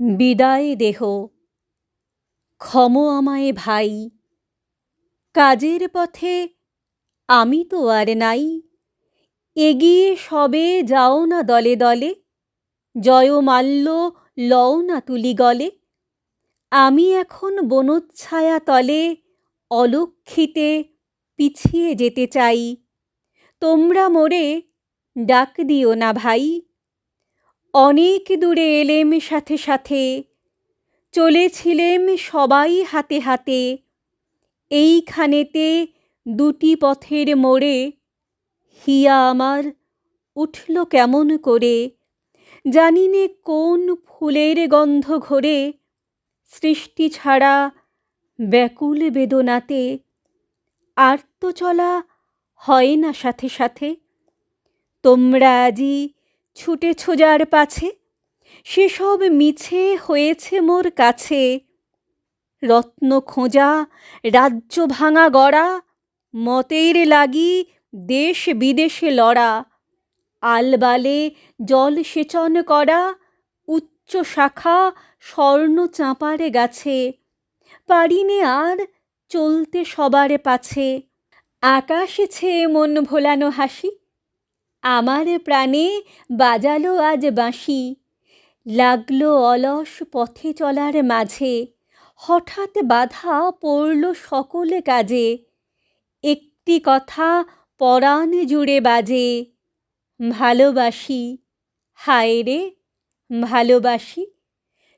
বিদায় দেহ। ক্ষম আমায় ভাই। কাজের পথে আমি তো আর নাই। এগিয়ে সবে যাও না দলে দলে। জয়মাল্য লও না তুলি গলে। আমি এখন বনচ্ছায়া তলে অলক্ষিতে পিছিয়ে যেতে চাই। তোমরা মোরে ডাক দিও না ভাই। অনেক দূরে এলেম সাথে সাথে, চলেছিলেম সবাই হাতে হাতে। এইখানেতে দুটি পথের মোড়ে হিয়া আমার উঠল কেমন করে জানি নে কোন ফুলের গন্ধ ঘোরে, সৃষ্টি ছাড়া ব্যাকুল বেদনাতে। আর্ত চলা হয় না সাথে সাথে, তোমরা আজি ছুটেছ যার পাছে, সেসব মিছে হয়েছে মোর কাছে। রত্ন খোঁজা, রাজ্য ভাঙা গড়া, মতের লাগি দেশ বিদেশে লড়া। আলবালে জল সেচন করা, উচ্চ শাখা স্বর্ণ চাঁপারে গাছে। পারিনে আর চলতে সবার পাছে। আকাশে ছেয়ে মন ভোলানো হাসি আমার প্রাণে বাজালো আজ বাঁশি। লাগল অলস পথে চলার মাঝে, হঠাৎ বাধা পড়ল সকলে কাজে। একটি কথা পরাণ জুড়ে বাজে, ভালোবাসি। হায় রে, ভালোবাসি।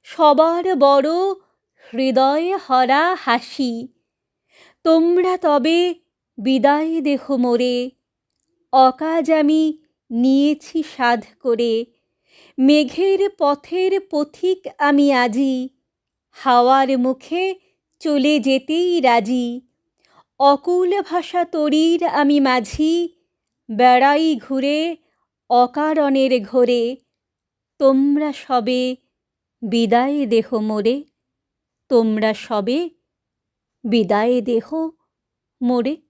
সবার বড় হৃদয় হরা হাসি। তোমরা তবে বিদায় দেহ মোরে। অকাজ আমি নিয়েছি সাধ করে। মেঘের পথের পথিক আমি আজি, হাওয়ার মুখে চলে যেতেই রাজি। অকুল ভাষা তরীর আমি মাঝি, বেড়াই ঘুরে অকারণের ঘোরে। তোমরা সবে বিদায় দেহ মোরে, তোমরা সবে বিদায় দেহ মোরে।